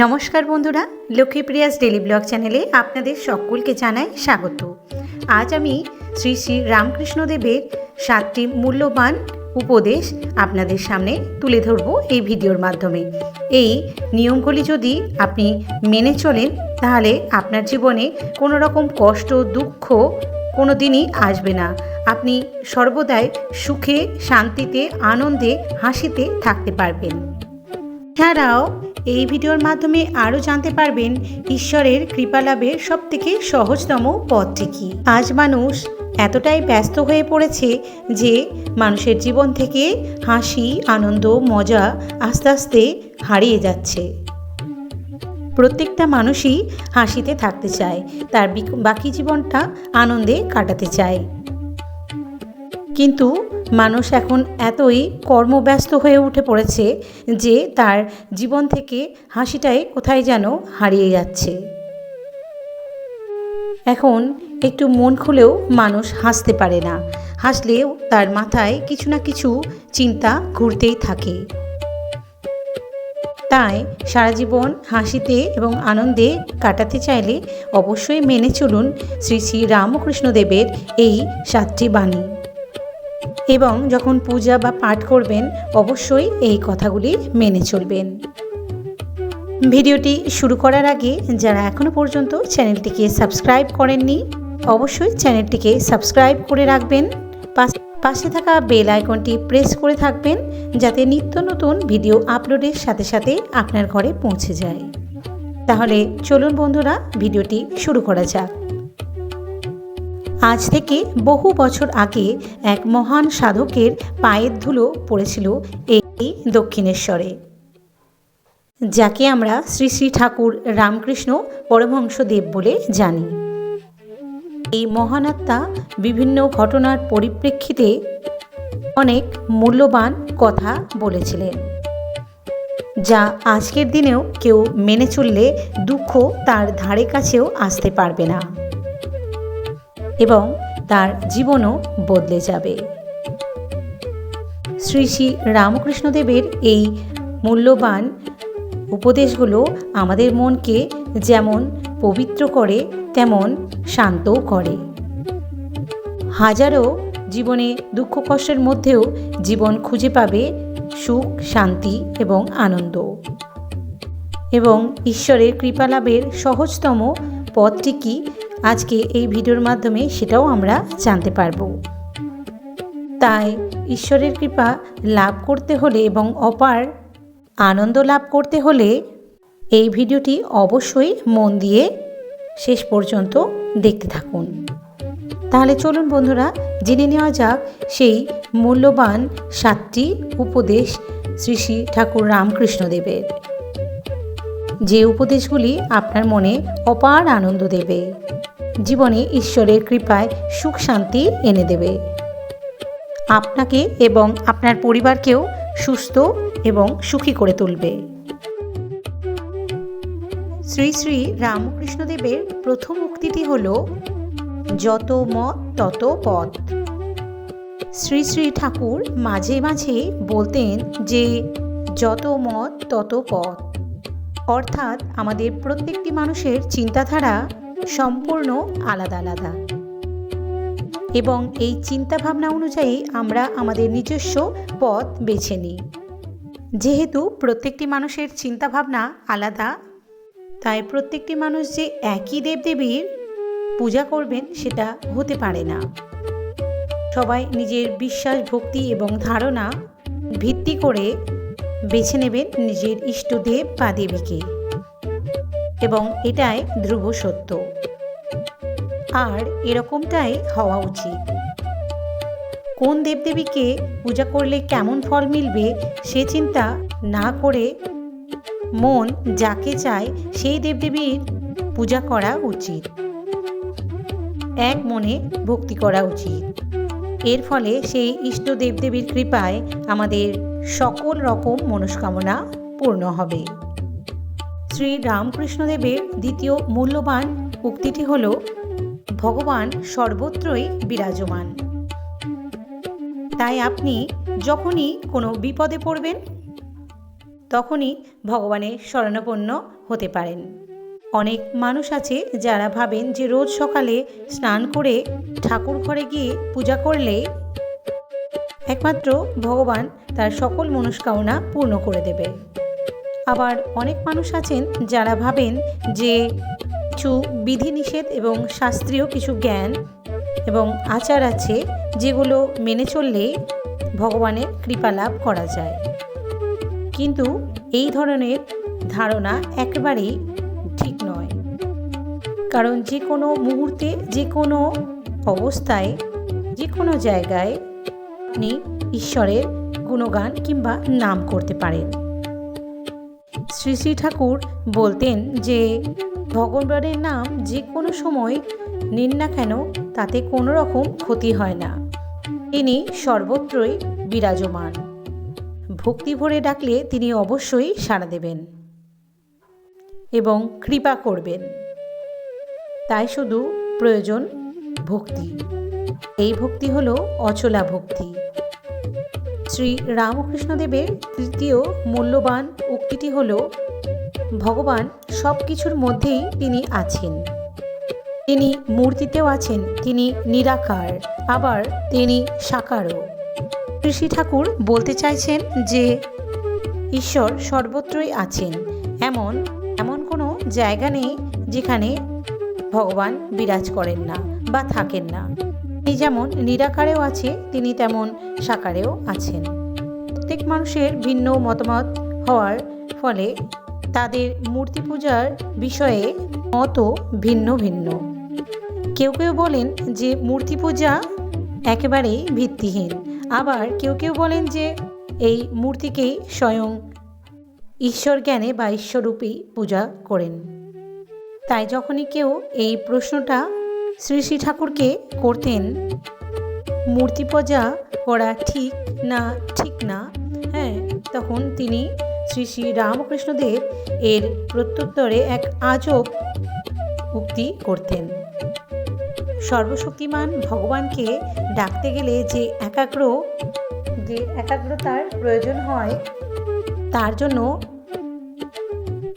নমস্কার বন্ধুরা, লক্ষ্মীপ্রিয়াস daily blog চ্যানেলে আপনাদের সকলকে জানাই স্বাগত। আজ আমি শ্রী শ্রী রামকৃষ্ণদেবের সাতটি মূল্যবান উপদেশ আপনাদের সামনে তুলে ধরব এই ভিডিওর মাধ্যমে। এই নিয়মগুলি যদি আপনি মেনে চলেন, তাহলে আপনার জীবনে কোনো রকম কষ্ট, দুঃখ কোনো দিনই আসবে না। আপনি সর্বদাই সুখে, শান্তিতে, আনন্দে, হাসিতে থাকতে পারবেন। এছাড়াও এই ভিডিওর মাধ্যমে আরও জানতে পারবেন ঈশ্বরের কৃপালাভের সবথেকে সহজতম পথটি কী। আজ মানুষ এতটাই ব্যস্ত হয়ে পড়েছে যে মানুষের জীবন থেকে হাসি, আনন্দ, মজা আস্তে আস্তে হারিয়ে যাচ্ছে। প্রত্যেকটা মানুষই হাসিতে থাকতে চায়, তার বিক- বাকি জীবনটা আনন্দে কাটাতে চায়। কিন্তু মানুষ এখন এতই কর্মব্যস্ত হয়ে উঠে পড়েছে যে তার জীবন থেকে হাসিটাই কোথায় যেন হারিয়ে যাচ্ছে। এখন একটু মন খুলেও মানুষ হাসতে পারে না। হাসলেও তার মাথায় কিছু না কিছু চিন্তা ঘুরতেই থাকে। তাই সারা জীবন হাসিতে এবং আনন্দে কাটাতে চাইলে অবশ্যই মেনে চলুন শ্রী শ্রী রামকৃষ্ণদেবের এই সাতটি বাণী। এবং যখন পূজা বা পাঠ করবেন, অবশ্যই এই কথাগুলি মেনে চলবেন। ভিডিওটি শুরু করার আগে, যারা এখনও পর্যন্ত চ্যানেলটিকে সাবস্ক্রাইব করেননি, অবশ্যই চ্যানেলটিকে সাবস্ক্রাইব করে রাখবেন। পাশ- থাকা বেল আইকনটি প্রেস করে থাকবেন, যাতে নিত্য নতুন ভিডিও আপলোডের সাথে সাথে আপনার ঘরে পৌঁছে যায়। তাহলে চলুন বন্ধুরা, ভিডিওটি শুরু করা যাক। আজ থেকে বহু বছর আগে এক মহান সাধকের পায়ের ধুলো পড়েছিল এই দক্ষিণেশ্বরে। যাকে আমরা শ্রী শ্রী ঠাকুর রামকৃষ্ণ পরমহংসদেব বলে জানি। এই মহানাত্মা বিভিন্ন ঘটনার পরিপ্রেক্ষিতে অনেক মূল্যবান কথা বলেছিলেন, যা আজকের দিনেও কেউ মেনে চললে দুঃখ তার ধারে কাছেও আসতে পারবে না। এবং তার জীবনও বদলে যাবে। শ্রী শ্রী রামকৃষ্ণদেবের এই মূল্যবান উপদেশগুলো আমাদের মনকে যেমন পবিত্র করে, তেমন শান্তও করে। হাজারো জীবনে দুঃখ কষ্টের মধ্যেও জীবন খুঁজে পাবে সুখ, শান্তি এবং আনন্দ। এবং ঈশ্বরের কৃপালাভের সহজতম পথটি কি আজকে এই ভিডিওর মাধ্যমে সেটাও আমরা জানতে পারব। তাই ঈশ্বরের কৃপা লাভ করতে হলে এবং অপার আনন্দ লাভ করতে হলে এই ভিডিওটি অবশ্যই মন দিয়ে শেষ পর্যন্ত দেখতে থাকুন। তাহলে চলুন বন্ধুরা, জেনে নেওয়া যাক সেই মূল্যবান সাতটি উপদেশ শ্রী শ্রী ঠাকুর রামকৃষ্ণদেবের। যে উপদেশগুলি আপনার মনে অপার আনন্দ দেবে জীবনে ঈশ্বরের কৃপায় সুখ শান্তি এনে দেবে। আপনাকে এবং আপনার পরিবারকেও সুস্থ এবং সুখী করে তুলবে। শ্রী শ্রী রামকৃষ্ণদেবের প্রথম উক্তিটি হল, যত মত, তত পথ। শ্রী শ্রী ঠাকুর মাঝে মাঝে বলতেন যে, যত মত, তত পথ। অর্থাৎ আমাদের প্রত্যেকটি মানুষের চিন্তাধারা সম্পূর্ণ আলাদা আলাদা। এবং এই চিন্তাভাবনা অনুযায়ী আমরা আমাদের নিজস্ব পথ বেছে নিই। যেহেতু প্রত্যেকটি মানুষের চিন্তাভাবনা আলাদা, তাই প্রত্যেকটি মানুষ যে একই দেবদেবীর পূজা করবেন সেটা হতে পারে না। সবাই নিজের বিশ্বাস, ভক্তি এবং ধারণা ভিত্তি করে বেছে নেবেন নিজের ইষ্টদেব বা দেবীকে। এবং এটাই ধ্রুব সত্য। আর এরকমটাই হওয়া উচিত। কোন দেবদেবীকে পূজা করলে কেমন ফল মিলবে, সে চিন্তা না করে মন যাকে চায় সেই দেবদেবীর পূজা করা উচিত। এক মনে ভক্তি করা উচিত। এর ফলে সেই ইষ্ট দেবদেবীর কৃপায় আমাদের সকল রকম মনস্কামনা পূর্ণ হবে। শ্রী রামকৃষ্ণদেবের দ্বিতীয় মূল্যবান উক্তিটি হল, ভগবান সর্বত্রই বিরাজমান। তাই আপনি যখনই কোনো বিপদে পড়বেন, তখনই ভগবানের শরণাপন্ন হতে পারেন। অনেক মানুষ আছে যারা ভাবেন যে রোজ সকালে স্নান করে ঠাকুর ঘরে গিয়ে পূজা করলে একমাত্র ভগবান তার সকল মনস্কামনা পূর্ণ করে দেবে। আবার অনেক মানুষ আছেন যারা ভাবেন যে কিছু বিধিনিষেধ এবং শাস্ত্রীয় কিছু জ্ঞান এবং আচার আছে যেগুলো মেনে চললে ভগবানের কৃপা লাভ করা যায়। কিন্তু এই ধরনের ধারণা একেবারেই ঠিক নয়। কারণ যে কোনো মুহূর্তে, যে কোনো অবস্থায়, যে কোনো জায়গায় আপনি ঈশ্বরের গুণগান কিংবা নাম করতে পারেন। শ্রী শ্রী ঠাকুর বলতেন যে, ভগবানের নাম যে কোনো সময় নিন না কেন, তাতে কোনো রকম ক্ষতি হয় না। তিনি সর্বত্রই বিরাজমান। ভক্তি ভরে ডাকলে তিনি অবশ্যই সাড়া দেবেন এবং কৃপা করবেন। তাই শুধু প্রয়োজন ভক্তি। এই ভক্তি হলো অচলা ভক্তি। শ্রী রামকৃষ্ণদেবের তৃতীয় মূল্যবান উক্তিটি হল, ভগবান সব কিছুর মধ্যেই তিনি আছেন। তিনি মূর্তিতেও আছেন, তিনি নিরাকার, আবার তিনি সাকারও। ঋষি ঠাকুর বলতে চাইছেন যে, ঈশ্বর সর্বত্রই আছেন, এমন এমন কোনো জায়গা নেই যেখানে ভগবান বিরাজ করেন না বা থাকেন না। তিনি যেমন নিরাকারেও আছে, তিনি তেমন সাকারেও আছেন। প্রত্যেক মানুষের ভিন্ন মতামত হওয়ার ফলে তাদের মূর্তি পূজার বিষয়ে মতও ভিন্ন ভিন্ন। কেউ কেউ বলেন যে মূর্তি পূজা একেবারেই ভিত্তিহীন। আবার কেউ কেউ বলেন যে এই মূর্তিকেই স্বয়ং ঈশ্বর জ্ঞানে বা ঈশ্বররূপী পূজা করেন। তাই যখনই কেউ এই প্রশ্নটা শ্রী শ্রী ঠাকুরকে করতেন। মূর্তি পূজা করা ঠিক না ঠিক না হ্যাঁ তখন তিনি শ্রী শ্রী রামকৃষ্ণদেব এর প্রত্যুত্তরে এক আজব উক্তি করতেন। সর্বশক্তিমান ভগবানকে ডাকতে গেলে যে একাগ্র, যে একাগ্রতার প্রয়োজন হয়, তার জন্য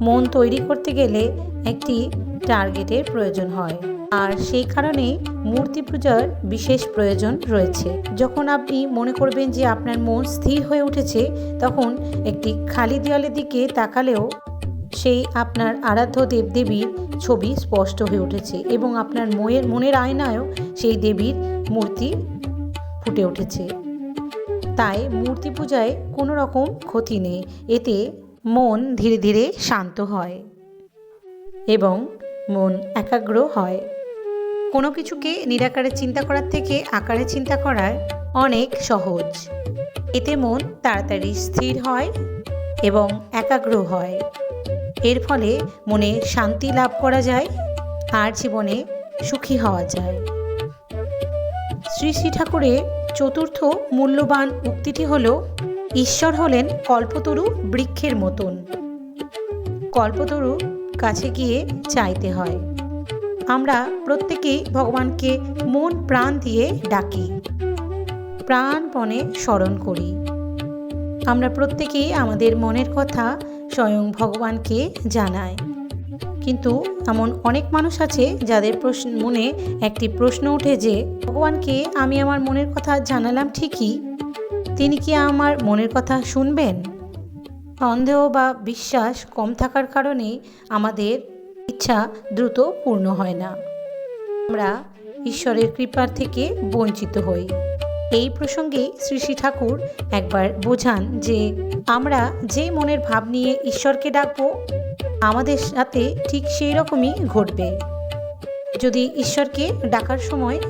মন তৈরি করতে গেলে একটি টার্গেটের প্রয়োজন হয়। আর সেই কারণে মূর্তি পূজার বিশেষ প্রয়োজন রয়েছে। যখন আপনি মনে করবেন যে আপনার মন স্থির হয়ে উঠেছে, তখন একটি খালি দেওয়ালের দিকে তাকালেও সেই আপনার আরাধ্য দেবদেবীর ছবি স্পষ্ট হয়ে উঠেছে এবং আপনার মনের মনের আয়নায়ও সেই দেবীর মূর্তি ফুটে উঠেছে। তাই মূর্তি পূজায় কোনো রকম ক্ষতি নেই, এতে মন ধীরে ধীরে শান্ত হয় এবং মন একাগ্র হয়। কোনো কিছুকে নিরাকারে চিন্তা করার থেকে আকারে চিন্তা করার অনেক সহজ। এতে মন তাড়াতাড়ি স্থির হয় এবং একাগ্র হয়। এর ফলে মনে শান্তি লাভ করা যায় আর জীবনে সুখী হওয়া যায়। শ্রী শ্রী ঠাকুরের চতুর্থ মূল্যবান উক্তিটি হল, ঈশ্বর হলেন কল্পতরু বৃক্ষের মতন। কল্পতরু কাছে গিয়ে চাইতে হয়। আমরা প্রত্যেকেই ভগবানকে মন, প্রাণ দিয়ে ডাকি। প্রাণপণে স্মরণ করি। আমরা প্রত্যেকেই আমাদের মনের কথা স্বয়ং ভগবানকে জানাই। কিন্তু এমন অনেক মানুষ আছে যাদের প্রশ্ন, মনে একটি প্রশ্ন ওঠে যে, ভগবানকে আমি আমার মনের কথা জানালাম ঠিকই? তিনি কি আমার মনের কথা শুনবেন? সন্দেহ বা বিশ্বাস কম থাকার কারণে আমাদের ইচ্ছা দ্রুত পূর্ণ হয় না। আমরা ঈশ্বরের কৃপার থেকে বঞ্চিত হই। এই প্রসঙ্গে শ্রী শ্রী ঠাকুর একবার বোঝান যে আমরা যে মনের ভাব নিয়ে ঈশ্বরকে ডাকবো, আমাদের সাথে ঠিক সেই রকমই ঘটবে। যদি ঈশ্বরকে ডাকার সময়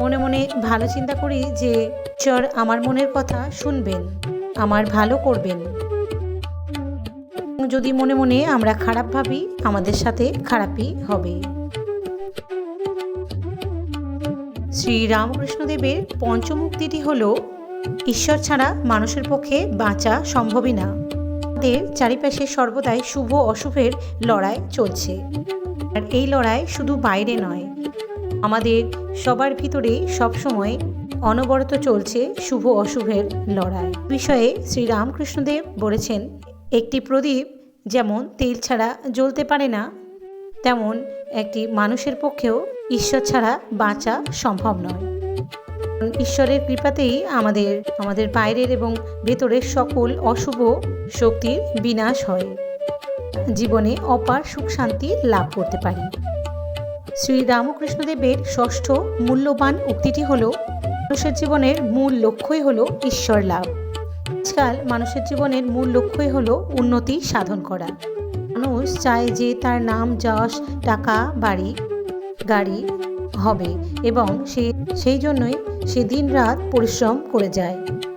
মনে মনে ভালো চিন্তা করি যে, ঈশ্বর আমার মনের কথা শুনবেন, আমার ভালো করবেন যদি মনে মনে আমরা খারাপ ভাবি, আমাদের সাথে খারাপই হবে। শ্রী রামকৃষ্ণদেবের পঞ্চমুক্তিটি হল, ঈশ্বর ছাড়া মানুষের পক্ষে বাঁচা সম্ভবই না। আমাদের চারিপাশে সর্বদাই শুভ অশুভের লড়াই চলছে। আর এই লড়াই শুধু বাইরে নয়, আমাদের সবার ভিতরে সবসময় অনবরত চলছে শুভ অশুভের লড়াই। বিষয়ে শ্রী রামকৃষ্ণদেব বলেছেন একটি প্রদীপ যেমন তেল ছাড়া জ্বলতে পারে না, তেমন একটি মানুষের পক্ষেও ঈশ্বর ছাড়া বাঁচা সম্ভব নয়। ঈশ্বরের কৃপাতেই আমাদের আমাদের বাইরের এবং ভেতরের সকল অশুভ শক্তির বিনাশ হয়। জীবনে অপার সুখ শান্তি লাভ করতে পারি। শ্রী রামকৃষ্ণদেবের ষষ্ঠ মূল্যবান উক্তিটি হল, মানুষের জীবনের মূল লক্ষ্যই হল ঈশ্বর লাভ। আজকাল মানুষের জীবনের মূল লক্ষ্যই হলো উন্নতি সাধন করা। মানুষ চায় যে তার নাম, যশ, টাকা, বাড়ি, গাড়ি হবে এবং সে, সেই জন্যই সে দিন রাত পরিশ্রম করে যায়।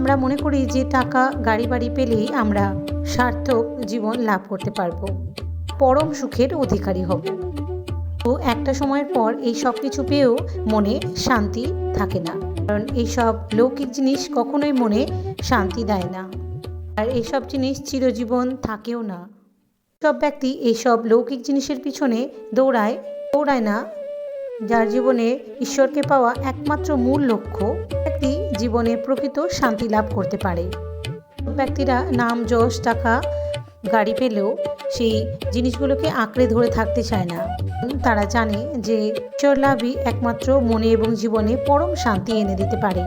আমরা মনে করি যে টাকা, গাড়ি, বাড়ি পেলেই আমরা সার্থক জীবন লাভ করতে পারব। পরম সুখের অধিকারী হব। তো একটা সময়ের পর এই সব কিছু পেয়েও মনে শান্তি থাকে না। কারণ এইসব লৌকিক জিনিস কখনোই মনে শান্তি দেয় না। আর এইসব জিনিস চিরজীবন থাকেও না। সব ব্যক্তি এইসব লৌকিক জিনিসের পিছনে দৌড়ায় দৌড়ায় না। যার জীবনে ঈশ্বরকে পাওয়া একমাত্র মূল লক্ষ্য, ব্যক্তি জীবনে প্রকৃত শান্তি লাভ করতে পারে। ব্যক্তিরা নাম, যশ, টাকা, গাড়ি পেলেও সেই জিনিসগুলোকে আঁকড়ে ধরে থাকতে চায় না। তারা জানে যে ঈশ্বর লাভই একমাত্র মনে এবং জীবনে পরম শান্তি এনে দিতে পারে।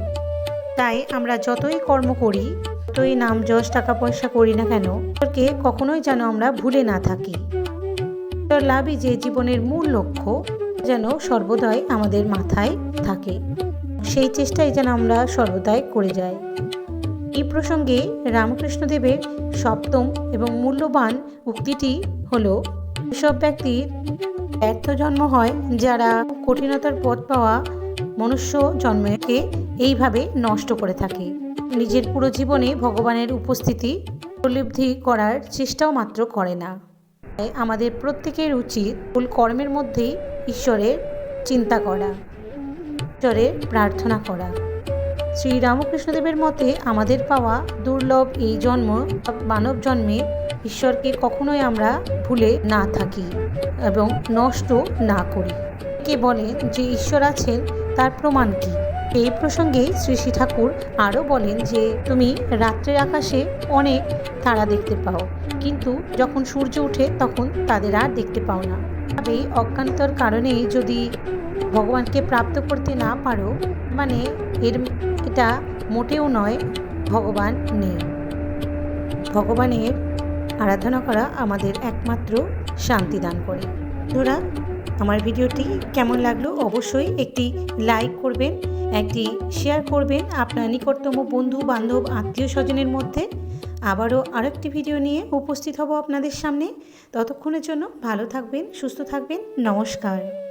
তাই আমরা যতই কর্ম করি, যতই নাম যশ, টাকা পয়সা করি না কেন, ঈশ্বরকে কখনোই যেন আমরা ভুলে না থাকি। ঈশ্বর লাভই যে জীবনের মূল লক্ষ্য, যেন সর্বদাই আমাদের মাথায় থাকে। সেই চেষ্টাই যেন আমরা সর্বদাই করে যাই। এই প্রসঙ্গে রামকৃষ্ণদেবের সপ্তম এবং মূল্যবান উক্তিটি হল সব ব্যক্তির ব্যর্থ জন্ম হয় যারা কঠিনতার পথ পাওয়া মনুষ্য জন্মকে এইভাবে নষ্ট করে থাকে। নিজের পুরো জীবনে ভগবানের উপস্থিতি উপলব্ধি করার চেষ্টাও মাত্র করে না। আমাদের প্রত্যেকের উচিত মূল কর্মের মধ্যেই ঈশ্বরের চিন্তা করা, ঈশ্বরের প্রার্থনা করা। শ্রী রামকৃষ্ণদেবের মতে আমাদের পাওয়া দুর্লভ এই জন্ম মানব জন্মে ঈশ্বরকে কখনোই আমরা ভুলে না থাকি এবং নষ্ট না করি। কে বলেন যে ঈশ্বর আছেন, তার প্রমাণ কি? এই প্রসঙ্গে শ্রী শ্রী ঠাকুর আরও বলেন যে, তুমি রাত্রের আকাশে অনেক তারা দেখতে পাও, কিন্তু যখন সূর্য ওঠে তখন তাদের আর দেখতে পাও না। তবে অজ্ঞানতার কারণেই যদি ভগবানকে প্রাপ্ত করতে না পারো মানে এর এটা মোটেও নয়, ভগবান নেই। ভগবানের আরাধনা করা আমাদের একমাত্র শান্তি দান করে। বন্ধুরা, আমার ভিডিওটি কেমন লাগল অবশ্যই একটি লাইক করবেন, একটি শেয়ার করবেন আপনার নিকটতম বন্ধু, বান্ধব, আত্মীয় স্বজনের মধ্যে। আবারও আরেকটি ভিডিও নিয়ে উপস্থিত হব আপনাদের সামনে। ততক্ষণের জন্য ভালো থাকবেন, সুস্থ থাকবেন। নমস্কার।